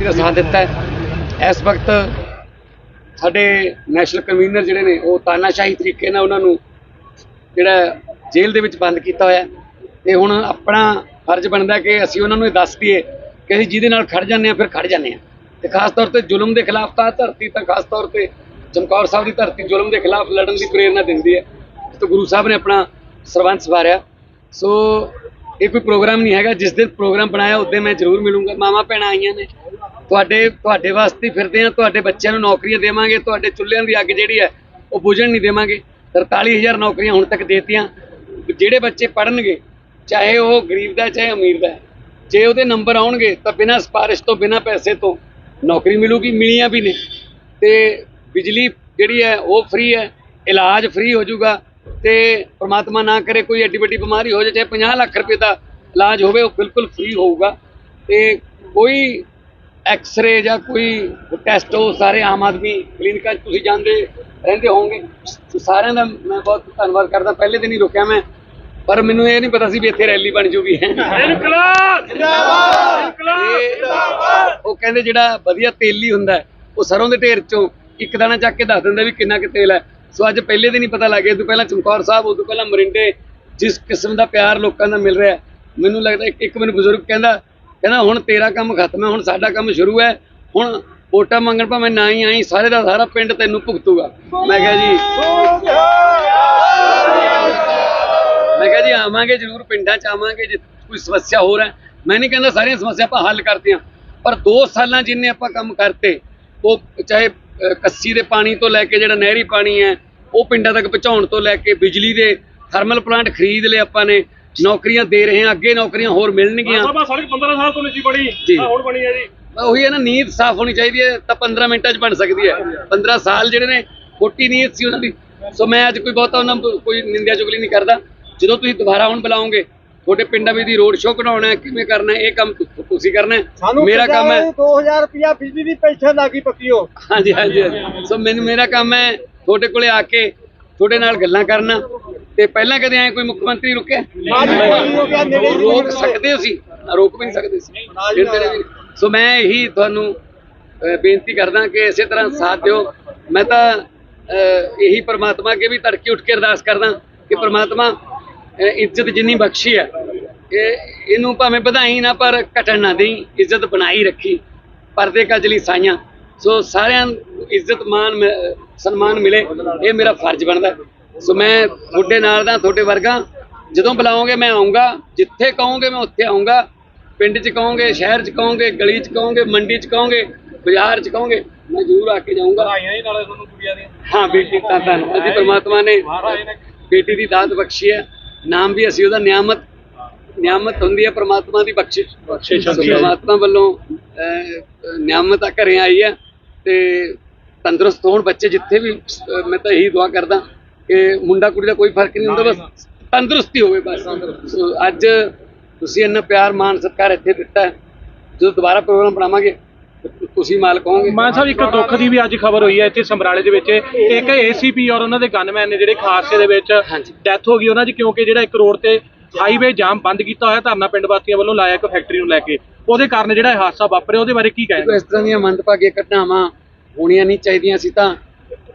Party ਦਾ ਸਾਥ ਦਿੱਤਾ ਹੈ। ਇਸ ਵਕਤ ਸਾਡੇ ਨੈਸ਼ਨਲ ਕਨਵੀਨਰ ਜਿਹੜੇ ਨੇ, ਉਹ ਤਾਨਾਸ਼ਾਹੀ ਤਰੀਕੇ ਨਾਲ ਉਹਨਾਂ ਨੂੰ ਜਿਹੜਾ ਜੇਲ੍ਹ ਦੇ ਵਿੱਚ ਬੰਦ ਕੀਤਾ ਹੋਇਆ ਹੈ। ਤੇ ਹੁਣ ਆਪਣਾ ਫਰਜ਼ ਬਣਦਾ ਕਿ ਅਸੀਂ ਉਹਨਾਂ ਨੂੰ ਇਹ ਦੱਸ ਦਈਏ ਕਿ ਅਸੀਂ ਜਿਹਦੇ ਨਾਲ ਖੜ ਜਾਂਦੇ ਆ ਫਿਰ ਖੜ ਜਾਂਦੇ ਆ ਤੇ ਖਾਸ ਤੌਰ ਤੇ ਜ਼ੁਲਮ ਦੇ ਖਿਲਾਫ ਤਾਂ ਧਰਤੀ ਤਾਂ ਖਾਸ ਤੌਰ ਤੇ ਚਮਕੌਰ ਸਾਹਿਬ ਦੀ ਧਰਤੀ ਜ਼ੁਲਮ ਦੇ ਖਿਲਾਫ ਲੜਨ ਦੀ ਪ੍ਰੇਰਣਾ ਦਿੰਦੀ ਹੈ। ਤੇ ਗੁਰੂ ਸਾਹਿਬ ਨੇ ਆਪਣਾ ਸਰਬੰਸ ਵਾਰਿਆ। ਸੋ ਇਹ ਕੋਈ ਪ੍ਰੋਗਰਾਮ ਨਹੀਂ ਹੈਗਾ, ਜਿਸ ਦਿਨ ਪ੍ਰੋਗਰਾਮ ਬਣਾਇਆ ਉਦੋਂ ਮੈਂ ਜ਼ਰੂਰ ਮਿਲੂੰਗਾ। ਮਾਮਾ ਭੈਣਾਂ ਆਈਆਂ ਨੇ। ਤੁਹਾਡੇ ਤੁਹਾਡੇ ਵਾਸਤੇ ਫਿਰਦੇ ਆ ਤੁਹਾਡੇ ਬੱਚਿਆਂ ਨੂੰ ਨੌਕਰੀਆਂ ਦੇਵਾਂਗੇ, ਤੁਹਾਡੇ ਚੁੱਲ੍ਹਿਆਂ ਦੀ ਅੱਗ ਜਿਹੜੀ ਹੈ, ਉਹ ਬੁਝਣ ਨਹੀਂ ਦੇਵਾਂਗੇ। 43000 ਨੌਕਰੀਆਂ ਹੁਣ ਤੱਕ ਦੇਤੀਆਂ। ਜਿਹੜੇ ਬੱਚੇ ਪੜਨਗੇ ਚਾਹੇ ਉਹ ਗਰੀਬ ਦਾ ਚਾਹੇ ਅਮੀਰ ਦਾ ਜੇ ਉਹਦੇ ਨੰਬਰ ਆਉਣਗੇ, ਤਾਂ ਬਿਨਾਂ ਸਿਫਾਰਿਸ਼ ਤੋਂ, ਬਿਨਾਂ ਪੈਸੇ ਤੋਂ ਨੌਕਰੀ ਮਿਲੂਗੀ, ਮਿਲੀਆਂ ਵੀ ਨੇ। ਤੇ ਬਿਜਲੀ ਜਿਹੜੀ ਹੈ, ਉਹ ਫ੍ਰੀ ਹੈ, ਇਲਾਜ ਫ੍ਰੀ ਹੋ ਜਾਊਗਾ। ਤੇ ਪ੍ਰਮਾਤਮਾ ਨਾ ਕਰੇ ਕੋਈ ਐਡੀ ਵੱਡੀ ਬਿਮਾਰੀ ਹੋ ਜਾਏ ਚਾਹੇ 50 ਲੱਖ ਰੁਪਏ ਦਾ ਇਲਾਜ ਹੋਵੇ ਉਹ ਬਿਲਕੁਲ ਫ੍ਰੀ ਹੋਊਗਾ। ਤੇ ਕੋਈ ਐਕਸ-ਰੇ ਜਾਂ ਕੋਈ ਟੈਸਟ ਉਹ ਸਾਰੇ ਆਮ ਆਦਮੀ ਕਲੀਨਿਕਾਂ 'ਚ ਤੁਸੀਂ ਜਾਂਦੇ ਰਹਿੰਦੇ ਹੋਵੋਗੇ। ਸਾਰਿਆਂ ਦਾ ਮੈਂ ਬਹੁਤ ਧੰਨਵਾਦ ਕਰਦਾ। ਪਹਿਲੇ ਦਿਨ ਹੀ ਰੁਕਿਆ ਮੈਂ ਪਰ ਮੈਨੂੰ ਇਹ ਨਹੀਂ ਪਤਾ ਸੀ ਵੀ ਇੱਥੇ ਰੈਲੀ ਬਣ ਜੂਗੀ। ਇਨਕਲਾਬ! ਜਿੰਦਾਬਾਦ ਇਨਕਲਾਬ ਉਹ ਕਹਿੰਦੇ ਜਿਹੜਾ ਵਧੀਆ ਤੇਲੀ ਹੁੰਦਾ ਹੈ, ਉਹ ਸਰੋਂ ਦੇ ਢੇਰ ਚੋਂ ਇੱਕ ਦਾਣਾ ਚੱਕ ਕੇ ਦੱਸ ਦਿੰਦਾ ਵੀ ਕਿੰਨਾ ਕੁ ਤੇਲ ਹੈ। ਸੋ ਅੱਜ ਪਹਿਲੇ ਦਿਨ ਹੀ ਪਤਾ ਲੱਗ ਗਿਆ ਤੋਂ ਪਹਿਲਾਂ ਚਮਕੌਰ ਸਾਹਿਬ ਉਦੋਂ ਪਹਿਲਾਂ ਮਰਿੰਡੇ, ਜਿਸ ਕਿਸਮ ਦਾ ਪਿਆਰ ਲੋਕਾਂ ਦਾ ਮਿਲ ਰਿਹਾ, ਮੈਨੂੰ ਲੱਗਦਾ ਇੱਕ ਮੈਨੂੰ ਬਜ਼ੁਰਗ ਕਹਿੰਦਾ ਕਹਿੰਦਾ ਹੁਣ ਤੇਰਾ ਕੰਮ ਖਤਮ ਹੈ, ਹੁਣ ਸਾਡਾ ਕੰਮ ਸ਼ੁਰੂ ਹੈ, ਹੁਣ ਵੋਟਾਂ ਮੰਗਣ ਭਾਵੇਂ ਨਾ ਹੀ ਆਈ, ਸਾਰੇ ਦਾ ਸਾਰਾ ਪਿੰਡ ਤੈਨੂੰ ਭੁਗਤੂਗਾ। ਮੈਂ ਕਿਹਾ ਜੀ, ਮੈਂ ਕਿਹਾ ਜੀ, ਆਵਾਂਗੇ ਜ਼ਰੂਰ, ਪਿੰਡਾਂ ਚ ਆਵਾਂਗੇ, ਜੇ ਕੋਈ ਸਮੱਸਿਆ ਹੋਰ ਹੈ ਮੈਂ ਨਹੀਂ ਕਹਿੰਦਾ ਸਾਰੀਆਂ ਸਮੱਸਿਆ ਆਪਾਂ ਹੱਲ ਕਰਦੇ ਹਾਂ ਪਰ 2 ਸਾਲਾਂ ਜਿੰਨੇ ਆਪਾਂ ਕੰਮ ਕਰਤੇ, ਉਹ ਚਾਹੇ ਕੱਸੀ ਦੇ ਪਾਣੀ ਤੋਂ ਲੈ ਕੇ ਜਿਹੜਾ ਨਹਿਰੀ ਪਾਣੀ ਹੈ ਉਹ ਪਿੰਡਾਂ ਤੱਕ ਪਹੁੰਚਾਉਣ ਤੋਂ ਲੈ ਕੇ ਬਿਜਲੀ ਦੇ ਥਰਮਲ ਪਲਾਂਟ ਖਰੀਦ ਲਏ ਆਪਾਂ ਨੇ ਨੌਕਰੀਆਂ ਦੇ ਰਹੇ ਹਾਂ ਅੱਗੇ ਨੌਕਰੀਆਂ ਹੋਰ ਮਿਲਣਗੀਆਂ। ਸਭਾ ਸੜਕ 15 ਸਾਲ ਤੋਂ ਨਹੀਂ ਸੀ ਬਣੀ ਜੀ। ਆਹ ਹੁਣ ਬਣੀ ਹੈ ਜੀ। ਉਹੀ ਹੈ ਨਾ ਨੀਂਦ ਸਾਫ਼ ਹੋਣੀ ਚਾਹੀਦੀ ਹੈ ਤਾਂ 15 ਮਿੰਟਾਂ 'ਚ ਬਣ ਸਕਦੀ ਹੈ। 15 ਸਾਲ ਜਿਹੜੇ ਨੇ ਖੋਟੀ ਨੀਂਦ ਸੀ ਉਹਨਾਂ ਦੀ। ਸੋ ਮੈਂ ਅੱਜ ਕੋਈ ਬਹੁਤਾ ਉਹਨਾਂ ਕੋਈ ਨਿੰਦਿਆ ਚੁਗਲੀ ਨਹੀਂ ਕਰਦਾ। ਜਦੋਂ ਤੁਸੀਂ ਦੁਬਾਰਾ ਹੁਣ ਬੁਲਾਓਗੇ ਤੁਹਾਡੇ ਪਿੰਡਾਂ ਵਿੱਚ ਦੀ ਰੋਡ ਸ਼ੋਅ ਕਢਾਉਣਾ ਹੈ ਕਿਵੇਂ ਕਰਨਾ ਹੈ ਇਹ ਕੰਮ ਤੁ- ਤੁਸੀਂ ਕਰਨਾ ਹੈ? ਮੇਰਾ ਕੰਮ ਹੈ। 2000 ਰੁਪਿਆ ਬਿਜਲੀ ਦੀ ਪੈਨਸ਼ਨ ਲੱਗੀ ਪੱਕੀ ਹੋ ਹਾਂਜੀ ਹਾਂਜੀ। ਹਾਂਜੀ। ਸੋ ਮੈਨੂੰ ਮੇਰਾ ਕੰਮ ਹੈ ਤੁਹਾਡੇ ਕੋਲੇ ਆ ਕੇ ਤੁਹਾਡੇ ਨਾਲ ਗੱਲਾਂ ਕਰਨਾ। ਤੇ ਪਹਿਲਾਂ ਕਦੇ ਐ ਕੋਈ ਮੁੱਖ ਮੰਤਰੀ ਰੁਕਿਆ? ਅੱਜ ਕੋਈ ਹੋ ਗਿਆ ਨੇੜੇ ਹੀ ਰੋਕ ਸਕਦੇ ਸੀ ਰੋਕ ਵੀ ਨਹੀਂ ਸਕਦੇ ਸੀ। ਸੋ ਮੈਂ ਇਹੀ ਤੁਹਾਨੂੰ ਅਹ, ਬੇਨਤੀ ਕਰਦਾ ਕਿ ਇਸੇ ਤਰ੍ਹਾਂ ਸਾਥ ਦਿਓ। ਮੈਂ ਤਾਂ ਅਹ, ਇਹੀ ਪ੍ਰਮਾਤਮਾ ਅੱਗੇ ਵੀ ਤੜਕੇ ਉੱਠ ਕੇ ਅਰਦਾਸ ਕਰਦਾ ਕਿ ਪ੍ਰਮਾਤਮਾ ਇੱਜ਼ਤ ਜਿੰਨੀ ਬਖਸ਼ੀ ਹੈ ਇਹ ਇਹਨੂੰ ਭਾਵੇਂ ਵਧਾਈ ਨਾ ਪਰ ਘਟਣ ਨਾ ਦੇਈ ਇੱਜ਼ਤ ਬਣਾਈ ਰੱਖੀ। ਪਰਦੇ ਕਜਲੀ ਸਾਈਆਂ। ਸੋ ਸਾਰਿਆਂ ਇੱਜ਼ਤ ਮਾਨ ਸਨਮਾਨ ਮਿਲੇ। ਇਹ ਮੇਰਾ ਫਰਜ਼ ਬਣਦਾ। ਸੋ ਮੈਂ ਤੁਹਾਡੇ ਨਾਲ ਦਾ ਤੁਹਾਡੇ ਵਰਗਾ। ਜਦੋਂ ਬੁਲਾਓਗੇ ਮੈਂ ਆਉਂਗਾ ਜਿੱਥੇ ਕਹੋਗੇ ਮੈਂ ਉੱਥੇ ਆਉਂਗਾ ਪਿੰਡ 'ਚ ਕਹੋਗੇ ਸ਼ਹਿਰ 'ਚ ਕਹੋਗੇ ਗਲੀ 'ਚ ਕਹੋਗੇ ਮੰਡੀ 'ਚ ਕਹੋਗੇ ਬਾਜ਼ਾਰ 'ਚ ਕਹੋਗੇ ਮੈਂ ਜ਼ਰੂਰ ਆ ਕੇ ਜਾਊਂਗਾ। ਵਧਾਈਆਂ ਹੀ ਨਾਲੇ ਤੁਹਾਨੂੰ ਕੁੜੀਆਂ ਦੀਆਂ। ਹਾਂ ਬੇਟੀ ਤਾਂ ਧੰਨਵਾਦ ਜੀ। ਪ੍ਰਮਾਤਮਾ ਨੇ ਬੇਟੀ ਦੀ ਦਾਤ ਬਖਸ਼ੀ ਹੈ। ਨਾਮ ਵੀ ਅਸੀਂ ਉਹਦਾ ਨਿਆਮਤ ਨਿਆਮਤ ਹੁੰਦੀ ਹੈ ਪ੍ਰਮਾਤਮਾ ਦੀ ਬਖਸ਼ਿਸ਼। ਬਖਸ਼ਿਸ਼ ਸੋ ਹੁੰਦੀ ਹੈ। ਪ੍ਰਮਾਤਮਾ ਵੱਲੋਂ ਨਿਆਮਤ ਆ ਘਰੇ ਆਈ ਹੈ ਤੇ ਤੰਦਰੁਸਤ ਹੋਣ ਬੱਚੇ ਜਿੱਥੇ ਵੀ ਮੈਂ ਤਾਂ ਇਹੀ ਦੁਆ ਕਰਦਾ ਕਿ ਮੁੰਡਾ ਕੁੜੀ ਦਾ ਕੋਈ ਫ਼ਰਕ ਨਹੀਂ ਹੁੰਦਾ ਬਸ ਤੰਦਰੁਸਤੀ ਹੋਵੇ ਬਸ। ਅੱਜ ਤੁਸੀਂ ਇੰਨਾ ਪਿਆਰ ਮਾਣ ਸਤਿਕਾਰ ਇੱਥੇ ਦਿੱਤਾ ਹੈ। ਜਦੋਂ ਦੁਬਾਰਾ ਪ੍ਰੋਗਰਾਮ ਬਣਾਵਾਂਗੇ ਤੁਸੀਂ ਮਾਲਕ ਹੋਵੋਗੇ? ਮਾਨ ਸਾਹਿਬ ਇੱਕ ਦੁੱਖ ਦੀ ਵੀ ਅੱਜ ਖਬਰ ਹੋਈ ਹੈ ਇੱਥੇ ਸਮਰਾਲੇ ਦੇ ਵਿੱਚ। ਇੱਕ ਏਸੀਪੀ ਔਰ ਉਹਨਾਂ ਦੇ ਗਨਮੈਨ ਨੇ ਜਿਹੜੇ ਖਾਸੇ ਦੇ ਵਿੱਚ। ਡੈਥ ਹੋ ਗਈ ਉਹਨਾਂ ਦੀ ਕਿਉਂਕਿ ਜਿਹੜਾ ਇੱਕ ਰੋਡ ਤੇ ਹਾਈਵੇ ਜਾਮ ਬੰਦ ਕੀਤਾ ਹੋਇਆ ਧਰਨਾ ਪਿੰਡ ਵਾਸੀਆਂ ਵੱਲੋਂ ਲਾਇਆ ਇੱਕ ਫੈਕਟਰੀ ਨੂੰ ਲੈ ਕੇ। ਉਹਦੇ ਕਾਰਨ ਜਿਹੜਾ ਇਹ ਹਾਦਸਾ ਵਾਪਰਿਆ ਉਹਦੇ ਬਾਰੇ ਕੀ ਕਹੇਗਾ ਇਸ ਤਰ੍ਹਾਂ ਦੀਆਂ ਮੰਦਭਾਗੀਆਂ ਘਟਨਾਵਾਂ ਹੋਣੀਆਂ ਨਹੀਂ ਚਾਹੀਦੀਆਂ ਸੀ ਤਾਂ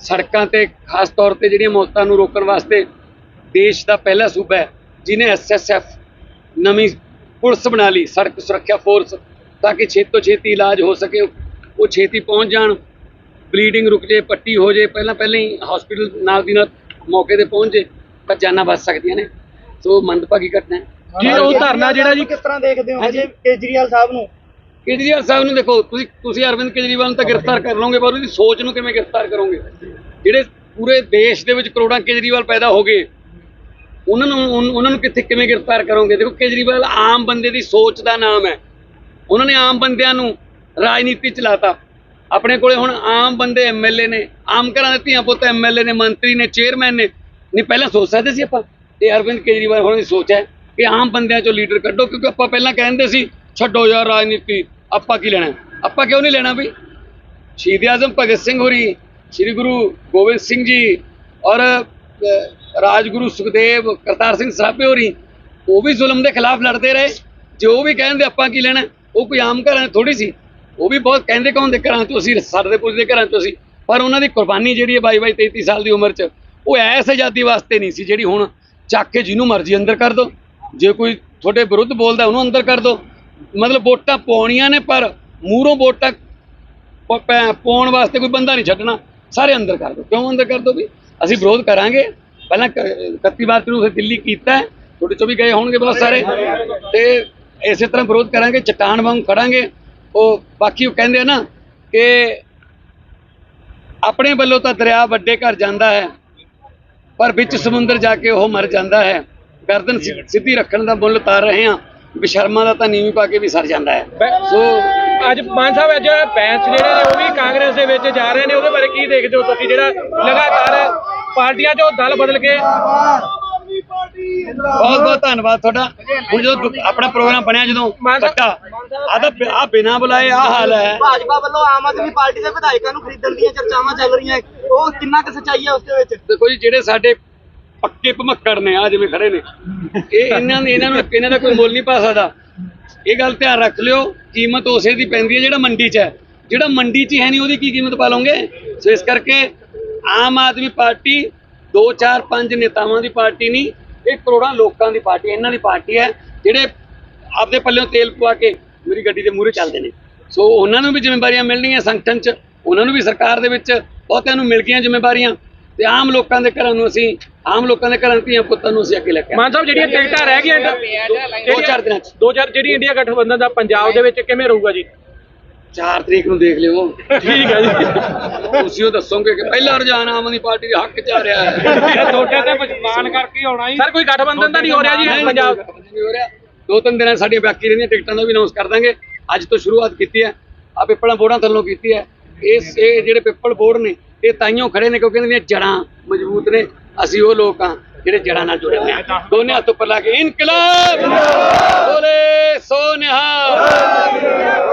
ਸੜਕਾਂ ਤੇ ਖਾਸ ਤੌਰ ਤੇ ਜਿਹੜੀਆਂ ਮੌਤਾਂ ਨੂੰ ਰੋਕਣ ਵਾਸਤੇ ਦੇਸ਼ ਦਾ ਪਹਿਲਾ ਸੂਬਾ ਹੈ ਜਿਨੇ ਐਸਐਸਐਫ ਨਵੀਂ ਪੁਲਿਸ ਬਣਾ ਲਈ ਸੜਕ ਸੁਰੱਖਿਆ ਫੋਰਸ। ਤਾਂ ਕਿ ਛੇਤੀ ਤੋਂ ਛੇਤੀ ਇਲਾਜ ਹੋ ਸਕੇ ਉਹ ਛੇਤੀ ਪਹੁੰਚ ਜਾਣ ਬਲੀਡਿੰਗ ਰੁਕ ਜੇ ਪੱਟੀ ਹੋ ਜੇ ਪਹਿਲਾਂ ਪਹਿਲਾਂ ਹੀ ਹਸਪੀਟਲ ਨਾਲ ਦੀ ਨਾਲ ਮੌਕੇ ਤੇ ਪਹੁੰਚ ਜੇ ਤਾਂ ਜਾਨਾਂ ਬਚ ਸਕਦੀਆਂ ਨੇ। ਸੋ ਮੰਦਭਾਗੀ ਘਟਨਾ ਹੈ। ਜੀ ਉਹ ਧਰਨਾ ਜਿਹੜਾ ਜੀ ਕਿਸ ਤਰ੍ਹਾਂ ਦੇਖਦੇ ਹੋ ਹਾਂਜੀ। ਜੀ ਕੇਜਰੀਵਾਲ ਸਾਹਿਬ ਨੂੰ? ਕੇਜਰੀਵਾਲ ਸਾਹਿਬ ਨੂੰ ਦੇਖੋ ਤੁਸੀਂ ਤੁਸੀਂ ਅਰਵਿੰਦ ਕੇਜਰੀਵਾਲ ਨੂੰ ਤਾਂ ਗ੍ਰਿਫਤਾਰ ਕਰ ਲਓਗੇ ਪਰ ਉਹਦੀ ਸੋਚ ਨੂੰ ਕਿਵੇਂ ਗ੍ਰਿਫਤਾਰ ਕਰੋਗੇ? ਜਿਹੜੇ ਪੂਰੇ ਦੇਸ਼ ਦੇ ਵਿੱਚ ਕਰੋੜਾਂ ਕੇਜਰੀਵਾਲ ਪੈਦਾ ਹੋ ਗਏ ਉਹਨਾਂ ਨੂੰ ਉਹਨਾਂ ਨੂੰ ਕਿੱਥੇ ਕਿਵੇਂ ਗ੍ਰਿਫਤਾਰ ਕਰੋਗੇ? ਦੇਖੋ ਕੇਜਰੀਵਾਲ ਆਮ ਬੰਦੇ ਦੀ ਸੋਚ ਦਾ ਨਾਮ ਹੈ। ਉਹਨਾਂ ਨੇ ਆਮ ਬੰਦਿਆਂ ਨੂੰ ਰਾਜਨੀਤੀ ਚਲਾਤਾ ਆਪਣੇ ਕੋਲੇ ਹੁਣ ਆਮ ਬੰਦੇ ਐਮਐਲਏ ਨੇ, ਆਮ ਘਰਾਂ ਦੇ ਧੀਆਂ ਪੁੱਤ ਐਮਐਲਏ ਨੇ, ਮੰਤਰੀ ਨੇ, ਚੇਅਰਮੈਨ ਨੇ। ਨਹੀਂ, ਪਹਿਲਾਂ ਸੋਚ ਸਕਦੇ ਸੀ ਆਪਾਂ? ਇਹ ਅਰਵਿੰਦ ਕੇਜਰੀਵਾਲ ਹੋਣੀ ਦੀ ਸੋਚ ਹੈ ਕਿ ਆਮ ਬੰਦਿਆਂ ਚੋਂ ਲੀਡਰ ਕੱਢੋ, ਕਿਉਂਕਿ ਆਪਾਂ ਪਹਿਲਾਂ ਕਹਿੰਦੇ ਸੀ, ਛੱਡੋ ਯਾਰ ਰਾਜਨੀਤੀ, ਆਪਾਂ ਕੀ ਲੈਣਾ? ਆਪਾਂ ਕਿਉਂ ਨਹੀਂ ਲੈਣਾ ਵੀ ਸ਼ਹੀਦ ਆਜ਼ਮ ਭਗਤ ਸਿੰਘ ਹੋਰੀ, ਸ੍ਰੀ ਗੁਰੂ ਗੋਬਿੰਦ ਸਿੰਘ ਜੀ ਔਰ ਰਾਜਗੁਰੂ ਸੁਖਦੇਵ ਕਰਤਾਰ ਸਿੰਘ ਸਰਾਭੇ ਹੋਰੀ, ਉਹ ਵੀ ਜ਼ੁਲਮ ਦੇ ਖਿਲਾਫ ਲੜਦੇ ਰਹੇ। ਜੇ ਉਹ ਵੀ ਕਹਿੰਦੇ ਆਪਾਂ ਕੀ ਲੈਣਾ? ਉਹ ਕੋਈ ਆਮ ਘਰਾਂ ਥੋੜੀ ਸੀ। ਉਹ ਵੀ ਬਹੁਤ ਕਹਿੰਦੇ ਕੌਣ ਦੇ ਘਰਾਂ ਤੋਂ ਅਸੀਂ ਸਾਡੇ ਪੁੱਜਦੇ ਘਰਾਂ ਤੋਂ ਸੀ ਪਰ ਉਹਨਾਂ ਦੀ ਕੁਰਬਾਨੀ ਜਿਹੜੀ ਹੈ ਬਾਈ ਬਾਈ 33 ਸਾਲ ਦੀ ਉਮਰ 'ਚ, ਉਹ ਐਸ ਆਜ਼ਾਦੀ ਵਾਸਤੇ ਨਹੀਂ ਸੀ, ਜਿਹੜੀ ਹੁਣ ਚੱਕ ਕੇ ਜਿਹਨੂੰ ਮਰਜ਼ੀ ਅੰਦਰ ਕਰ ਦੋ। ਜੇ ਕੋਈ ਤੁਹਾਡੇ ਵਿਰੁੱਧ ਬੋਲਦਾ, ਉਹਨੂੰ ਅੰਦਰ ਕਰ ਦੋ। ਮਤਲਬ ਵੋਟਾਂ ਪਾਉਣੀਆਂ ਨੇ, ਪਰ ਮੂਹਰੋਂ ਵੋਟਾਂ ਪ- ਪਾਉਣ ਵਾਸਤੇ ਕੋਈ ਬੰਦਾ ਨਹੀਂ ਛੱਡਣਾ। ਸਾਰੇ ਅੰਦਰ ਕਰ ਦੋ। ਕਿਉਂ ਅੰਦਰ ਕਰ ਦੋ ਵੀ? ਅਸੀਂ ਵਿਰੋਧ ਕਰਾਂਗੇ। ਪਹਿਲਾਂ ਕ- 31 ਮਾਰਚ ਨੂੰ ਫਿਰ ਦਿੱਲੀ ਕੀਤਾ। ਤੁਹਾਡੇ ਚੋਂ ਵੀ ਗਏ ਹੋਣਗੇ ਬਹੁਤ ਸਾਰੇ। ਤੇ ਇਸੇ ਤਰ੍ਹਾਂ ਵਿਰੋਧ ਕਰਾਂਗੇ ਚਟਾਨ ਵਾਂਗ ਖੜਾਂਗੇ। ਉਹ ਬਾਕੀ ਉਹ ਕਹਿੰਦੇ ਆ ਨਾ ਕਿ ਆਪਣੇ ਵੱਲੋਂ ਤਾਂ ਦਰਿਆ ਵੱਡੇ ਘਰ ਜਾਂਦਾ ਹੈ ਪਰ ਵਿੱਚ ਸਮੁੰਦਰ ਜਾ ਕੇ ਉਹ ਮਰ ਜਾਂਦਾ ਹੈ। ਗਰਦਨ ਸਿੱਧੀ ਰੱਖਣ ਦਾ ਮੁੱਲ ਤਾਰ ਰਹੇ ਹਾਂ ਬਸ਼ਰਮਾ ਦਾ ਤਾਂ ਨੀਵੀਂ ਪਾ ਕੇ ਵੀ ਸਰ ਜਾਂਦਾ ਹੈ। ਸੋ ਅੱਜ ਮਾਨ ਸਾਹਿਬ ਅੱਜ ਬੈਂਚ ਜਿਹੜੇ ਨੇ ਉਹ ਵੀ ਕਾਂਗਰਸ ਦੇ ਵਿੱਚ ਜਾ ਰਹੇ ਨੇ। ਉਹਦੇ ਬਾਰੇ ਕੀ ਦੇਖਦੇ ਹੋ ਤੁਸੀਂ? ਜਿਹੜਾ ਲਗਾਤਾਰ ਪਾਰਟੀਆਂ 'ਚੋਂ ਦਲ ਬਦਲ ਕੇ ਬਹੁਤ ਬਹੁਤ ਧੰਨਵਾਦ ਤੁਹਾਡਾ। ਹੁਣ ਜਦੋਂ ਆਪਣਾ ਪ੍ਰੋਗਰਾਮ ਬਣਿਆ ਜਦੋਂ ਕੱਟਾ ਆ ਤਾਂ ਆ ਬਿਨਾ ਬੁਲਾਏ ਆ ਹਾਲ ਹੈ। ਭਾਜਪਾ ਵੱਲੋਂ ਆਮ ਆਦਮੀ ਪਾਰਟੀ ਦੇ ਵਿਧਾਇਕਾਂ ਨੂੰ ਖਰੀਦਣ ਦੀਆਂ ਚਰਚਾਵਾਂ ਚੱਲ ਰਹੀਆਂ। ਉਹ ਕਿੰਨਾ ਕੁ ਸੱਚਾਈ ਹੈ ਉਸ ਦੇ ਵਿੱਚ? ਦੇਖੋ ਜੀ ਜਿਹੜੇ ਸਾਡੇ ਪੱਕੇ ਭਮੱਕੜ ਨੇ ਆ ਜਿਵੇਂ ਖੜੇ ਨੇ ਇਹ ਇਹਨਾਂ ਨੇ ਇਹਨਾਂ ਨੂੰ ਇਹਨਾਂ ਦਾ ਕੋਈ ਮੁੱਲ ਨਹੀਂ ਪਾ ਸਕਦਾ। ਇਹ ਗੱਲ ਧਿਆਨ ਰੱਖ ਲਿਓ ਕੀਮਤ ਉਸੇ ਦੀ ਪੈਂਦੀ ਹੈ ਜਿਹੜਾ ਮੰਡੀ 'ਚ ਹੈ। ਜਿਹੜਾ ਮੰਡੀ 'ਚ ਹੀ ਹੈ ਨਹੀਂ ਉਹਦੀ ਕੀ ਕੀਮਤ ਪਾ ਲਓਗੇ? ਸੋ ਇਸ ਕਰਕੇ ਆਮ ਆਦਮੀ ਪਾਰਟੀ 2 4 5 ਨੇਤਾਵਾਂ ਦੀ ਪਾਰਟੀ ਨਹੀਂ ਇਹ ਕਰੋੜਾਂ ਲੋਕਾਂ ਦੀ ਪਾਰਟੀ ਇਹਨਾਂ ਦੀ ਪਾਰਟੀ ਹੈ ਜਿਹੜੇ ਆਪਦੇ ਪੱਲਿਓਂ ਤੇਲ ਪਵਾ ਕੇ ਮੇਰੀ ਗੱਡੀ ਦੇ ਮੂਹਰੇ ਚੱਲਦੇ ਨੇ। ਸੋ ਉਹਨਾਂ ਨੂੰ ਵੀ ਜ਼ਿੰਮੇਵਾਰੀਆਂ ਮਿਲਣਗੀਆਂ ਸੰਗਠਨ 'ਚ ਉਹਨਾਂ ਨੂੰ ਵੀ ਸਰਕਾਰ ਦੇ ਵਿੱਚ ਬਹੁਤਿਆਂ ਨੂੰ ਮਿਲ ਗਈਆਂ ਜ਼ਿੰਮੇਵਾਰੀਆਂ ਤੇ ਆਮ ਲੋਕਾਂ ਦੇ ਘਰਾਂ ਨੂੰ ਅਸੀਂ ਆਮ ਲੋਕਾਂ ਦੇ ਘਰਾਂ ਦੀਆਂ ਪੁੱਤਾਂ ਨੂੰ ਅਸੀਂ ਅੱਗੇ ਲੈ ਕੇ। ਮਾਨ ਸਾਹਿਬ ਜਿਹੜੀਆਂ ਟਿਕਟਾਂ ਰਹਿ ਗਈਆਂ ਦੋ ਚਾਰ ਦਿਨਾਂ 'ਚ। ਦੋ ਚਾਰ ਜਿਹੜੀ ਇੰਡੀਆ ਗਠਬੰਧਨ ਦਾ ਪੰਜਾਬ ਦੇ ਵਿੱਚ ਕਿਵੇਂ ਰਹੂਗਾ ਜੀ? 4 ਤਰੀਕ ਨੂੰ ਦੇਖ ਲਿਓ। ਠੀਕ ਹੈ ਜੀ। ਤੁਸੀਂ ਉਹ ਦੱਸੋਗੇ ਕਿ ਪਹਿਲਾ ਰੁਝਾਨ ਆਮ ਆਦਮੀ ਪਾਰਟੀ ਦੇ ਹੱਕ 'ਚ ਆ ਰਿਹਾ ਹੈ। ਤੁਹਾਡੇ ਤੇ ਪਛਤਾਨ ਕਰਕੇ ਆਉਣਾ ਜੀ। ਸਰ ਕੋਈ ਗਠਬੰਧਨ ਤਾਂ ਨਹੀਂ ਹੋ ਰਿਹਾ ਜੀ ਪੰਜਾਬ ਨਹੀਂ ਹੋ ਰਿਹਾ। ਦੋ ਤਿੰਨ ਦਿਨਾਂ ਸਾਡੀਆਂ ਬਾਕੀ ਰਹਿੰਦੀਆਂ ਟਿਕਟਾਂ ਦਾ ਵੀ ਅਨਾਉਂਸ ਕਰ ਦਾਂਗੇ। ਅੱਜ ਤੋਂ ਸ਼ੁਰੂਆਤ ਕੀਤੀ ਹੈ। ਆ ਪਿੱਪਲਾਂ ਬੋੜਾਂ ਥੱਲੋਂ ਕੀਤੀ ਹੈ। ਇਸ ਇਹ ਜਿਹੜੇ ਪਿੱਪਲ ਬੋੜ ਨੇ ਇਹ ਤਾਈਆਂ ਖੜੇ ਨੇ ਕਿਉਂਕਿ ਇਹਨਾਂ ਦੀਆਂ ਜੜਾਂ ਮਜ਼ਬੂਤ ਨੇ। ਅਸੀਂ ਉਹ ਲੋਕ ਹਾਂ ਜਿਹੜੇ ਜੜਾਂ ਨਾਲ ਜੁੜੇ ਹੋਏ ਆ ਦੋਨੇ ਹੱਥ ਉੱਪਰ ਲਾ ਕੇ ਇਨਕਲਾਬ! ਬੋਲੇ ਸੋ ਨਿਹਾਲ!